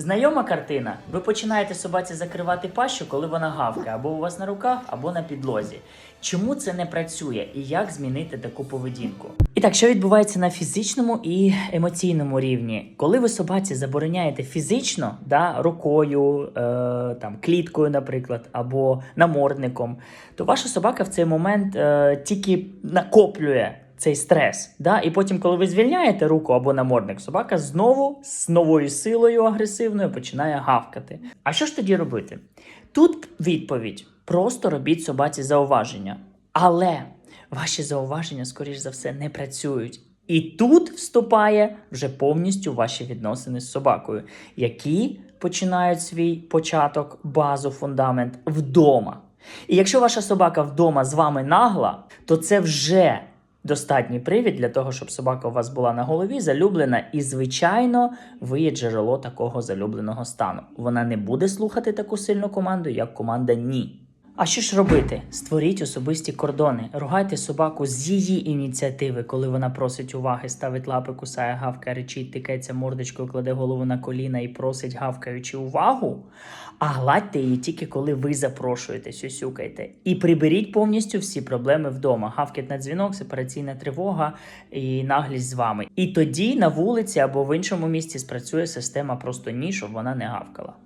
Знайома картина. Ви починаєте собаці закривати пащу, коли вона гавкає, або у вас на руках, або на підлозі. Чому це не працює і як змінити таку поведінку? І так, що відбувається на фізичному і емоційному рівні? Коли ви собаці забороняєте фізично, да, рукою, е, там, кліткою, наприклад, або намордником, то ваша собака в цей момент е, тільки накоплює цей стрес. Да? І потім, коли ви звільняєте руку або намордник, собака знову з новою силою агресивною починає гавкати. А що ж тоді робити? Тут відповідь: просто робіть собаці зауваження. Але ваші зауваження, скоріш за все, не працюють. І тут вступає вже повністю ваші відносини з собакою, які починають свій початок, базу, фундамент вдома. І якщо ваша собака вдома з вами нагла, то це вже достатній привід для того, щоб собака у вас була на голові, залюблена, і, звичайно, ви є джерело такого залюбленого стану. Вона не буде слухати таку сильну команду, як команда ні. А що ж робити? Створіть особисті кордони, ругайте собаку з її ініціативи, коли вона просить уваги, ставить лапи, кусає, гавкає, речить, тикається мордочкою, кладе голову на коліна і просить, гавкаючи увагу. А гладьте її тільки коли ви запрошуєте, сюсюкайте. І приберіть повністю всі проблеми вдома. Гавкіт на дзвінок, сепараційна тривога і наглість з вами. І тоді на вулиці або в іншому місці спрацює система просто ні, щоб вона не гавкала.